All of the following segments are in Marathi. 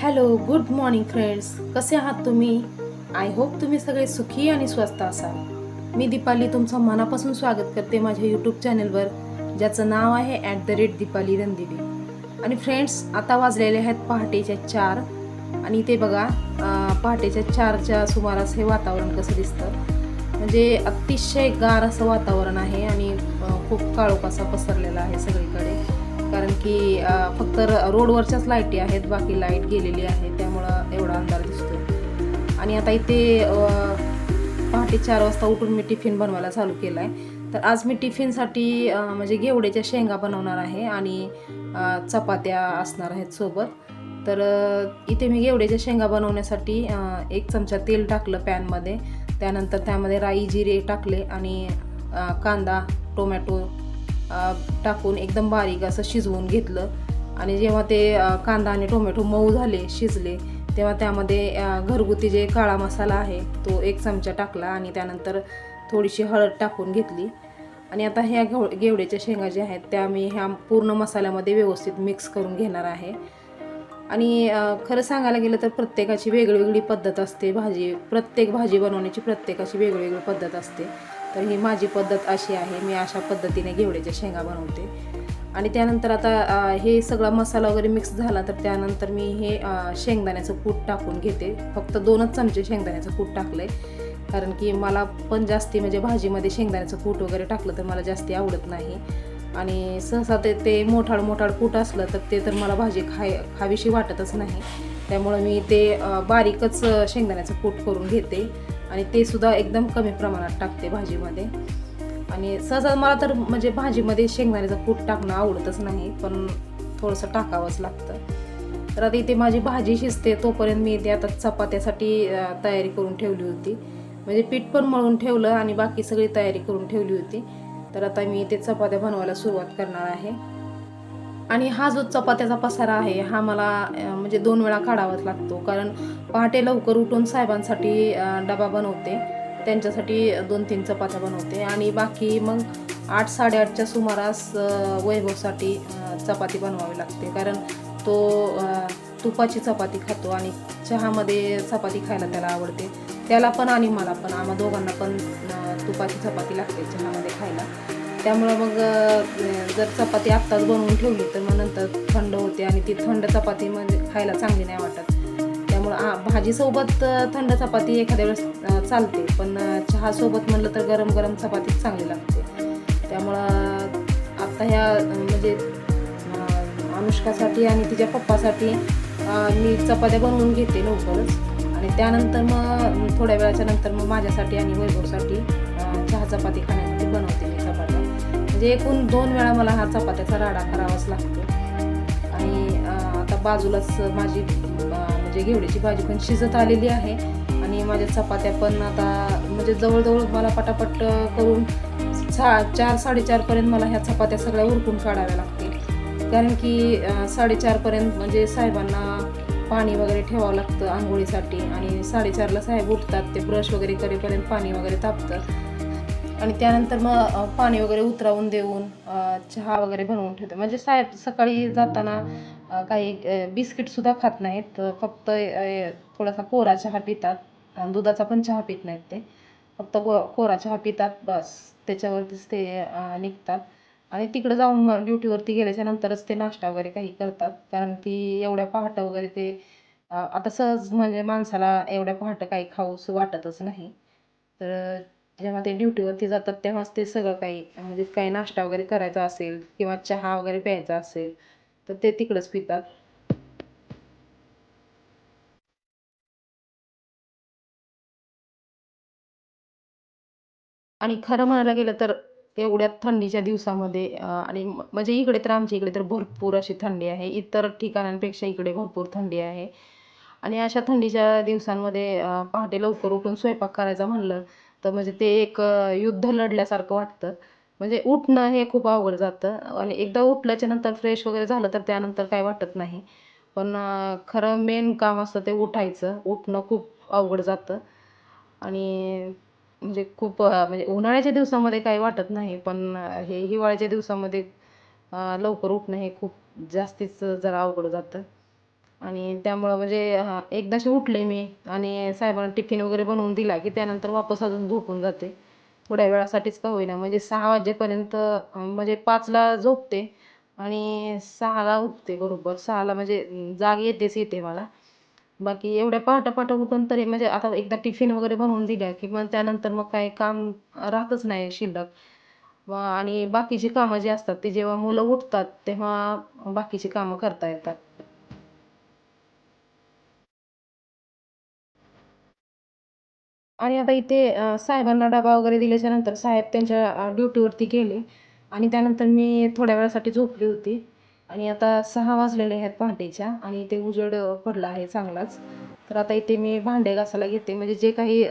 हॅलो गुड मॉर्निंग फ्रेंड्स कसे आहात तुम्ही? आय होप तुम्ही सगळे सुखी आणि स्वस्त असाल. मी दीपाली तुमचं मनापासून स्वागत करते माझ्या यूट्यूब चॅनलवर ज्याचं नाव आहे at the rate Deepali Randive. आणि फ्रेंड्स आता वाजलेले आहेत पहाटेच्या चार. आणि ते बघा पहाटेच्या चारच्या सुमारास हे वातावरण कसं दिसतं. म्हणजे अतिशय गार असं वातावरण आहे आणि खूप काळोख असा पसरलेला आहे सगळीकडे. कारण की फक्त रोडवरच्याच लाईटी आहेत बाकी लाइट गेलेली आहे त्यामुळं एवढा अंधार दिसतो आणि आता इथे पहाटे चार वाजता उठून मी टिफिन बनवायला चालू केला आहे तर आज मी टिफिनसाठी म्हणजे घेवड्याच्या शेंगा बनवणार आहे आणि चपात्या असणार आहेत सोबत. तर इथे मी घेवड्याच्या शेंगा बनवण्यासाठी एक चमचा तेल टाकलं पॅनमध्ये. त्यानंतर त्यामध्ये राई जिरे टाकले आणि कांदा टोमॅटो टाकून एकदम बारीक असं शिजवून घेतलं. आणि जेव्हा ते कांदा आणि टोमॅटो मऊ झाले शिजले तेव्हा त्यामध्ये घरगुती जे काळा मसाला आहे तो एक चमचा टाकला आणि त्यानंतर थोडीशी हळद टाकून घेतली. आणि आता ह्या घेव गेवड्याच्या शेंगा ज्या आहेत त्या मी ह्या पूर्ण मसाल्यामध्ये व्यवस्थित मिक्स करून घेणार आहे. आणि खरं सांगायला गेलं तर प्रत्येकाची वेगळीवेगळी पद्धत असते. भाजी प्रत्येक भाजी बनवण्याची प्रत्येकाची वेगवेगळी पद्धत असते. तर ही माझी पद्धत अशी आहे. मी अशा पद्धतीने घेवड्याच्या शेंगा बनवते. आणि त्यानंतर आता हे सगळा मसाला वगैरे मिक्स झाला तर त्यानंतर मी हे शेंगदाण्याचं कूट टाकून घेते. फक्त दोनच चमचे शेंगदाण्याचं कूट टाकलं आहे कारण की मला पण जास्ती म्हणजे भाजीमध्ये शेंगदाण्याचं कूट वगैरे टाकलं तर मला जास्ती आवडत नाही. आणि सहसा ते ते मोठाळ मोठाळ कूट असलं तर ते तर मला भाजी खाय खावीशी वाटतच नाही. त्यामुळं मी ते बारीकच शेंगदाण्याचं कूट करून घेते. आणि ते सुद्धा एकदम कमी प्रमाणात टाकते भाजीमध्ये. आणि सहसा मला तर म्हणजे भाजीमध्ये शेंगदाण्याचं कूट टाकणं आवडतच नाही पण थोडंसं टाकावंच लागतं. तर आता इथे माझी भाजी शिजते तोपर्यंत मी इथे आता चपात्यासाठी तयारी करून ठेवली होती. म्हणजे पीठ पण मळून ठेवलं आणि बाकी सगळी तयारी करून ठेवली होती. तर आता मी इथे चपात्या बनवायला सुरुवात करणार आहे. आणि हा जो चपात्याचा पसारा आहे हा मला म्हणजे दोन वेळा काढावाच लागतो. कारण पहाटे लवकर उठून साहेबांसाठी डबा बनवते. त्यांच्यासाठी दोन तीन चपात्या बनवते. आणि बाकी मग आठ साडेआठच्या सुमारास वैभवसाठी चपाती बनवावी लागते. कारण तो तुपाची चपाती खातो आणि चहामध्ये चपाती खायला त्याला आवडते. त्याला पण आणि मला पण. आम्हा दोघांना पण तुपाची चपाती लागते चहामध्ये खायला. त्यामुळं मग जर चपाती आत्ताच बनवून ठेवली तर मग नंतर थंड होते आणि ती थंड चपाती म्हणजे खायला चांगली नाही वाटत. त्यामुळं आ भाजीसोबत थंड चपाती एखाद्या वेळेस चालते पण चहासोबत म्हणलं तर गरम गरम चपातीच चांगली लागते. त्यामुळं आत्ता ह्या म्हणजे अनुष्कासाठी आणि तिच्या पप्पासाठी मी चपात्या बनवून घेते लवकरच. आणि त्यानंतर मग थोड्या वेळाच्या नंतर मग माझ्यासाठी आणि वैभवसाठी चहा चपाती खाण्यासाठी बनवते मी. म्हणजे एकूण दोन वेळा मला हा चपात्याचा राडा करावाच लागतो. आणि आता बाजूलाच माझी म्हणजे घेवडीची भाजी पण शिजत आलेली आहे. आणि माझ्या चपात्या पण आता म्हणजे जवळजवळ मला पटापट करून सा चार साडेचारपर्यंत मला ह्या चपात्या सगळ्या उरकून काढाव्या लागतील. कारण की साडेचारपर्यंत म्हणजे साहेबांना पाणी वगैरे ठेवावं लागतं आंघोळीसाठी. आणि साडेचारला साहेब उठतात ते ब्रश वगैरे करेपर्यंत पाणी वगैरे तापतं. आणि त्यानंतर मग पाणी वगैरे उतरावून देऊन चहा वगैरे बनवून ठेवते. म्हणजे साहेब सकाळी जाताना काही बिस्किटसुद्धा खात नाहीत. फक्त थोडासा कोरा चहा पितात. आणि दुधाचा पण चहा पित नाहीत ते. फक्त को कोरा चहा पितात बस. त्याच्यावरतीच ते निघतात. आणि तिकडं जाऊन ड्युटीवरती गेल्याच्या नंतरच ते नाश्ता वगैरे काही करतात. कारण की एवढ्या पहाटं वगैरे ते आता सहज म्हणजे माणसाला एवढ्या पहाटं काही खाऊस वाटतच नाही. तर जेव्हा ते ड्युटीवरती जातात तेव्हाच ते सगळं काही म्हणजे काही नाश्ता वगैरे करायचा असेल किंवा चहा वगैरे प्यायचा असेल तर ते तिकडंच पितात. आणि खरं म्हणायला गेलं तर एवढ्या थंडीच्या दिवसामध्ये आणि म्हणजे इकडे तर आमच्या इकडे तर भरपूर अशी थंडी आहे. इतर ठिकाणांपेक्षा इकडे भरपूर थंडी आहे. आणि अशा थंडीच्या दिवसांमध्ये पहाटे लवकर उठून स्वयंपाक करायचा म्हणलं तर म्हणजे ते एक युद्ध लढल्यासारखं वाटतं. म्हणजे उठणं हे खूप अवघड जातं. आणि एकदा उठल्याच्या नंतर फ्रेश वगैरे झालं तर त्यानंतर काय वाटत नाही. पण खरं मेन काम असतं ते उठायचं. उठणं खूप अवघड जातं. आणि म्हणजे खूप म्हणजे उन्हाळ्याच्या दिवसामध्ये काही वाटत नाही. पण हे हिवाळ्याच्या दिवसामध्ये लवकर उठणं हे खूप जास्तीच जरा अवघड जातं. आणि त्यामुळं म्हणजे एकदा एकदाशी उठले मी आणि साहेबांना टिफिन वगैरे बनवून दिला की त्यानंतर वापस अजून झोपून जाते. थोड्या वेळासाठीच का होईना. म्हणजे सहा वाजेपर्यंत म्हणजे पाचला झोपते आणि सहाला उठते बरोबर. सहाला म्हणजे जाग येतेच येते मला. बाकी एवढ्या पहाटे पहाटे उठून तरी म्हणजे आता एकदा टिफिन वगैरे बनवून दिल्या की मग त्यानंतर मग काही काम राहतच नाही शिल्लक. व आणि बाकीची कामं जी असतात ती जेव्हा मुलं उठतात तेव्हा बाकीची कामं करता येतात. आणि आता इथे साहेबांना डबा वगैरे दिल्याच्या नंतर साहेब त्यांच्या ड्युटीवरती गेले. आणि त्यानंतर मी थोड्या वेळासाठी झोपली होती. आणि आता सहा वाजलेले आहेत पहाटेच्या आणि इथे उजेड पडला आहे चांगलाच. तर आता इथे मी भांडे घासायला घेते. म्हणजे जे काही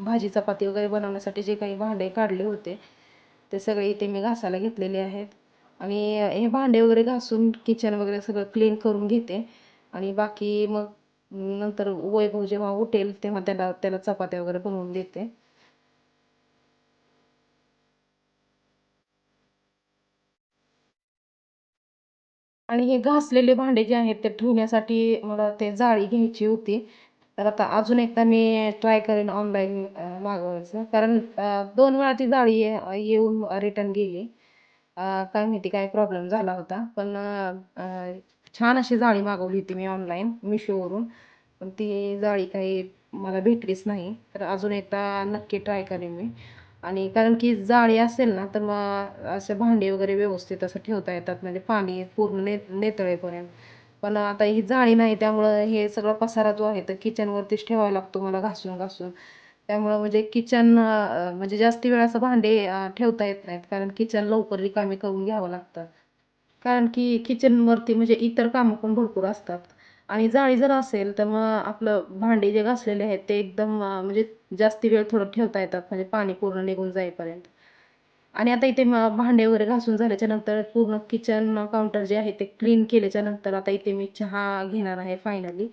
भाजी चपाती वगैरे बनवण्यासाठी जे काही भांडे काढले होते ते सगळे इथे मी घासायला घेतलेले आहेत. आणि हे भांडे वगैरे घासून किचन वगैरे सगळं क्लीन करून घेते. आणि बाकी मग नंतर वैभव जेव्हा उठेल तेव्हा त्याला त्याला चपात्या वगैरे बनवून देते. आणि हे घासलेले भांडे जे आहेत ते ठेवण्यासाठी मला ते जाळी घ्यायची होती. तर आता अजून एकदा मी ट्राय करेन ऑनलाईन मागवायचं. कारण दोन वेळा ती जाळी येऊन रिटर्न गेली. काय माहिती काय प्रॉब्लेम झाला होता. पण छान अशी जाळी मागवली होती मी ऑनलाईन मिशोवरून पण ती जाळी काही मला भेटलीच नाही. तर अजून एकदा नक्की ट्राय करेन मी. आणि कारण की जाळी असेल ना तर मग असे भांडी वगैरे व्यवस्थित असं ठेवता येतात. म्हणजे पाणी पूर्ण ने नेतळेपर्यंत. पण आता ही जाळी नाही त्यामुळं हे सगळं पसारा जो आहे तर किचनवरतीच ठेवावा लागतो मला घासून घासून. त्यामुळं म्हणजे किचन म्हणजे जास्ती वेळ असं भांडे ठेवता येत नाहीत. कारण किचन लवकर रिकामी करून घ्यावं लागतं. कारण की किचनवरती म्हणजे इतर कामं पण भरपूर असतात. आणि जाळी जर असेल तर मग आपलं भांडे जे घासलेले आहेत ते एकदम म्हणजे जास्ती वेळ थोडं ठेवता येतात. म्हणजे पाणी पूर्ण निघून जाईपर्यंत. आणि आता इथे भांडे वगैरे घासून झाल्याच्यानंतर पूर्ण किचन काउंटर जे आहे ते क्लीन केल्याच्यानंतर आता इथे मी चहा घेणार आहे फायनली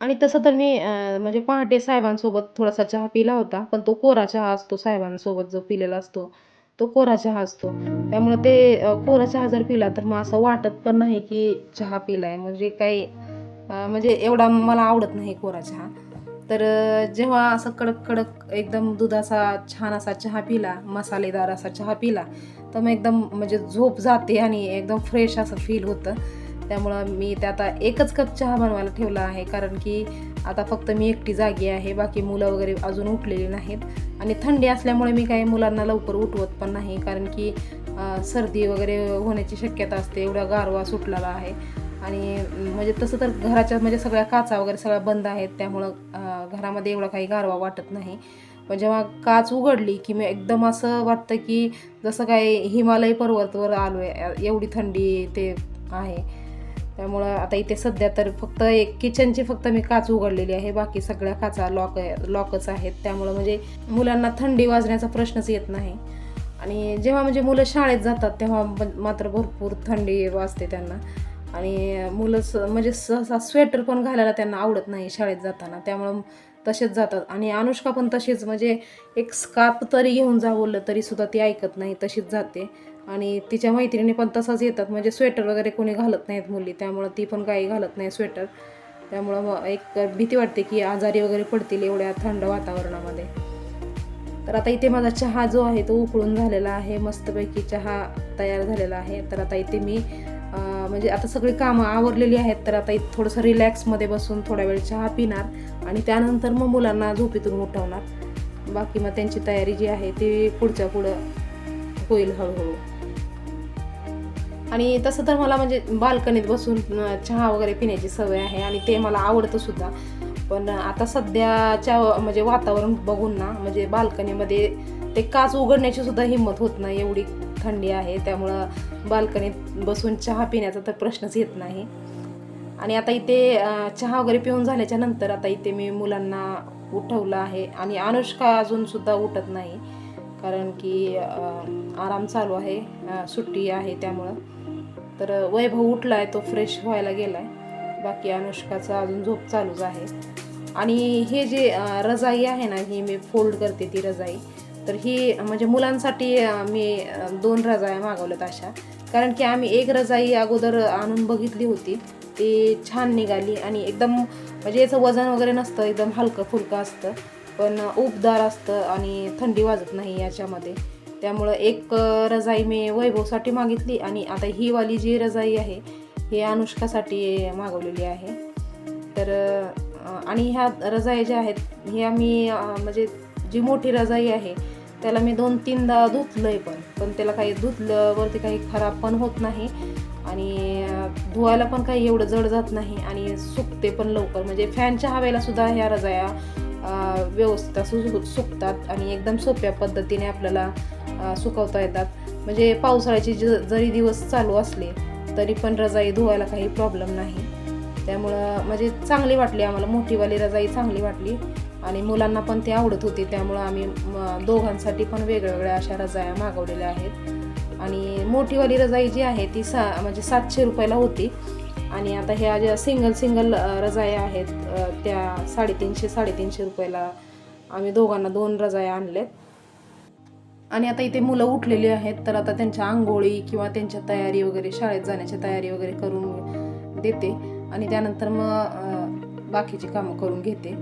आणि तसं तर मी म्हणजे पहाटे साहेबांसोबत थोडासा चहा पिला होता. पण तो कोरा चहा असतो साहेबांसोबत जो पिलेला असतो. तो कोरा चहा असतो. त्यामुळे ते कोरा चहा जर पिला तर मग असं वाटत पण नाही की चहा पिलाय. म्हणजे काही म्हणजे एवढा मला आवडत नाही कोरा चहा तर जेव्हा असं कडक कडक एकदम दुधाचा छान असा चहा पिला मसालेदार असा चहा पिला तर मग एकदम म्हणजे झोप जाते आणि एकदम फ्रेश असं फील होतं. त्यामुळं मी ते आता एकच कप चहा बनवायला ठेवला आहे कारण की आता फक्त मी एकटी जागी आहे बाकी मुलं वगैरे अजून उठलेली नाहीत. आणि थंडी असल्यामुळे मी काही मुलांना लवकर उठवत पण नाही कारण की सर्दी वगैरे होण्याची शक्यता असते एवढा गारवा सुटलेला आहे. आणि म्हणजे तसं तर घराच्या म्हणजे सगळ्या काचा वगैरे सगळ्या बंद आहेत त्यामुळं घरामध्ये एवढा काही गारवा वाटत नाही. पण जेव्हा काच उघडली की मी एकदम असं वाटतं की जसं काय हिमालय पर्वतवर आलो आहे एवढी थंडी ते आहे. त्यामुळं आता इथे सध्या तर फक्त एक किचनची फक्त मी काच उघडलेली आहे. बाकी सगळ्या काचा लॉक लॉकच आहेत. त्यामुळं म्हणजे मुलांना थंडी वाजण्याचा प्रश्नच येत नाही. आणि जेव्हा म्हणजे मुलं शाळेत जातात तेव्हा म- मात्र भरपूर थंडी वाजते त्यांना. आणि मुलं स म्हणजे सहसा स्वेटर पण घालायला त्यांना आवडत नाही शाळेत जाताना. त्यामुळं तसेच जातात. आणि अनुष्का पण तशीच म्हणजे एक स्कार्प तरी घेऊन जा बोललं ती ऐकत नाही तशीच जाते. आणि तिच्या मैत्रिणी पण तसाच येतात. म्हणजे स्वेटर वगैरे कोणी घालत नाहीत मुली त्यामुळं ती पण काही घालत नाही स्वेटर त्यामुळं मग एक भीती वाटते की आजारी वगैरे पडतील एवढ्या थंड वातावरणामध्ये. तर आता इथे माझा चहा जो आहे तो उकळून झालेला आहे. मस्तपैकी चहा तयार झालेला आहे. तर आता इथे मी म्हणजे आता सगळी कामं आवरलेली आहेत. तर आता इथे थोडंसं रिलॅक्समध्ये बसून थोडा वेळ चहा पिणार आणि त्यानंतर मग मुलांना झोपेतून उठवणार. बाकी मग त्यांची तयारी जी आहे ती पुढच्या पुढं होईल हळूहळू. आणि तसं तर मला म्हणजे बाल्कनीत बसून चहा वगैरे पिण्याची सवय आहे आणि ते मला आवडतं सुद्धा. पण आता सध्याच्या म्हणजे वातावरण बघून ना म्हणजे बाल्कनीमध्ये ते काच उघडण्याची सुद्धा हिंमत होत नाही एवढी थंडी आहे. त्यामुळं बाल्कनीत बसून चहा पिण्याचा तर प्रश्नच येत नाही. आणि आता इथे चहा वगैरे पिऊन झाल्याच्यानंतर आता इथे मी मुलांना उठवलं आहे. आणि अनुष्का अजूनसुद्धा उठत नाही. कारण की आराम चालू आहे सुट्टी आहे त्यामुळं. तर वैभव उठला आहे तो फ्रेश व्हायला गेला आहे बाकी अनुष्काचा अजून झोप चालूच आहे. आणि हे जे रजाई आहे ना ही मी फोल्ड करते ती रजाई. तर ही म्हणजे मुलांसाठी मी दोन रजाया मागवल्यात अशा. कारण की आम्ही एक रजाई अगोदर आणून बघितली होती. ती छान निघाली आणि एकदम म्हणजे याचं वजन वगैरे नसतं एकदम हलकं फुलकं असतं. पण उबदार असतं आणि थंडी वाजत नाही याच्यामध्ये. त्यामुळं एक रजाई मी वैभवसाठी मागितली आणि आता ही वाली जी रजाई आहे ही अनुष्कासाठी मागवलेली आहे. तर आणि ह्या रजाई ज्या आहेत ह्या मी म्हणजे जी मोठी रजाई आहे त्याला मी दोन तीनदा धुतलं आहे पण पण त्याला काही धुतल्यावरती काही खराब पण होत नाही आणि धुवायला पण काही एवढं जड जात नाही आणि सुकते पण लवकर. म्हणजे फॅनच्या हवेला सुद्धा ह्या रजाया व्यवस्थित असं सु- सुकतात आणि एकदम सोप्या पद्धतीने आपल्याला सुकवता येतात. म्हणजे पावसाळ्याचे ज जरी दिवस चालू असले तरी पण रजाई धुवायला काही प्रॉब्लेम नाही. त्यामुळं म्हणजे चांगली वाटली आम्हाला. मोठीवाली रजाई चांगली वाटली आणि मुलांना पण ते आवडत होती. त्यामुळं आम्ही दोघांसाठी पण वेगवेगळ्या अशा रजाया मागवलेल्या आहेत. आणि मोठीवाली रजाई जी आहे ती सा म्हणजे सातशे रुपयाला होती. आणि आता ह्या ज्या सिंगल सिंगल रजाया आहेत त्या साडेतीनशे साडेतीनशे रुपयाला आम्ही दोघांना दोन रजाया आणल्यात. आणि आता इथे मुलं उठलेली आहेत तर आता त्यांच्या आंघोळी किंवा त्यांच्या तयारी वगैरे शाळेत जाण्याची तयारी वगैरे करून देते. आणि त्यानंतर मग बाकीची कामं करून घेते.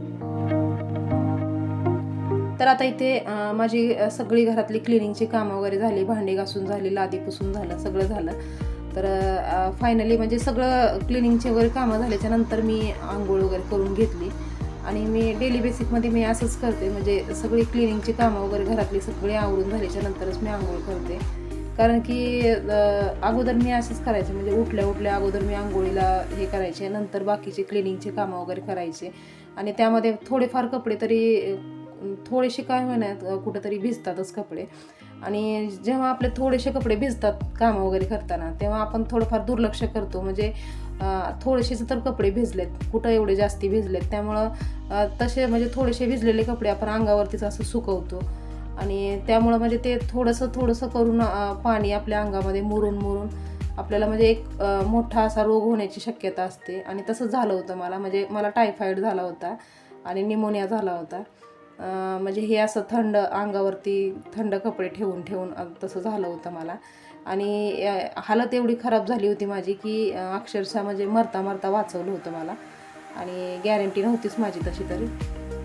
तर आता इथे माझी सगळी घरातली क्लिनिंगची कामं वगैरे झाली भांडी घासून झाली लादी पुसून झालं सगळं झालं. तर फायनली म्हणजे सगळं क्लिनिंगचे वगैरे कामं झाल्याच्यानंतर मी आंघोळ वगैरे करून घेतली. आणि मी डेली बेसिकमध्ये मी असंच करते म्हणजे सगळी क्लिनिंगची कामं वगैरे घरातली सगळी आवरून झाल्याच्या नंतरच मी आंघोळ करते. कारण की अगोदर मी असंच करायचे म्हणजे उठल्या उठल्या अगोदर मी आंघोळीला हे करायचे नंतर बाकीचे क्लिनिंगचे कामं वगैरे करायचे. आणि त्यामध्ये थोडेफार कपडे तरी थोडेसे काय होण्यात कुठंतरी भिजतातच कपडे. आणि जेव्हा आपले थोडेसे कपडे भिजतात कामं वगैरे करताना तेव्हा आपण थोडंफार दुर्लक्ष करतो. म्हणजे थोडेसेच तर कपडे भिजलेत कुठं एवढे जास्ती भिजलेत. त्यामुळं तसे म्हणजे थोडेसे भिजलेले कपडे आपण अंगावरतीच असं सुकवतो. आणि त्यामुळं म्हणजे ते थोडंसं थोडंसं करून पाणी आपल्या अंगामध्ये मुरून मुरून आपल्याला म्हणजे एक मोठा असा रोग होण्याची शक्यता असते. आणि तसं झालं होतं मला. म्हणजे मला टायफॉईड झाला होता आणि निमोनिया झाला होता. म्हणजे हे असं थंड अंगावरती थंड कपडे ठेवून ठेवून तसं झालं होतं मला. आणि हालत एवढी खराब झाली होती माझी की अक्षरशः म्हणजे मरता मरता वाचवलं होतं मला. आणि गॅरंटी नव्हतीच माझी तशी तरी.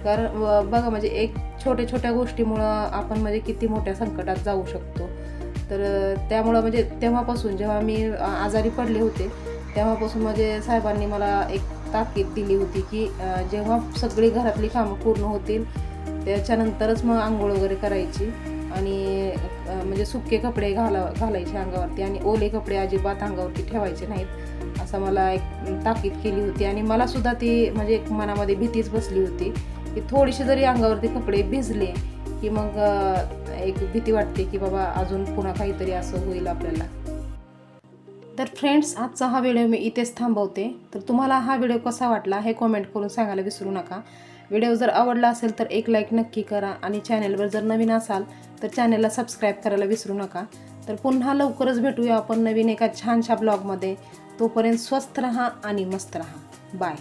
कारण बघा म्हणजे एक छोट्या छोट्या गोष्टीमुळं आपण म्हणजे किती मोठ्या संकटात जाऊ शकतो. तर त्यामुळं म्हणजे तेव्हापासून जेव्हा मी आजारी पडले होते तेव्हापासून म्हणजे साहेबांनी मला एक ताकीद दिली होती की जेव्हा सगळी घरातली कामं पूर्ण होतील त्याच्यानंतरच मग आंघोळ वगैरे करायची. आणि म्हणजे सुके कपडे घाला घालायचे अंगावरती आणि ओले कपडे अजिबात अंगावरती ठेवायचे नाहीत. असं मला एक ताकीद केली होती. आणि मला सुद्धा ती म्हणजे एक मनामध्ये भीतीच बसली होती की थोडीशी जरी अंगावरती कपडे भिजले की मग एक भीती वाटते की बाबा अजून पुन्हा काहीतरी असं होईल आपल्याला. तर फ्रेंड्स आजचा हा व्हिडिओ मी इथेच थांबवते. तर तुम्हाला हा व्हिडिओ कसा वाटला हे कॉमेंट करून सांगायला विसरू नका. व्हिडिओ जर आवडला असेल तर एक लाईक नक्की करा आणि चॅनलवर जर नवीन असाल तर चॅनलला सबस्क्राईब करायला विसरू नका. तर पुन्हा लवकरच भेटूया आपण नवीन एका छानशा ब्लॉगमध्ये तोपर्यंत स्वस्थ रहा आणि मस्त रहा. बाय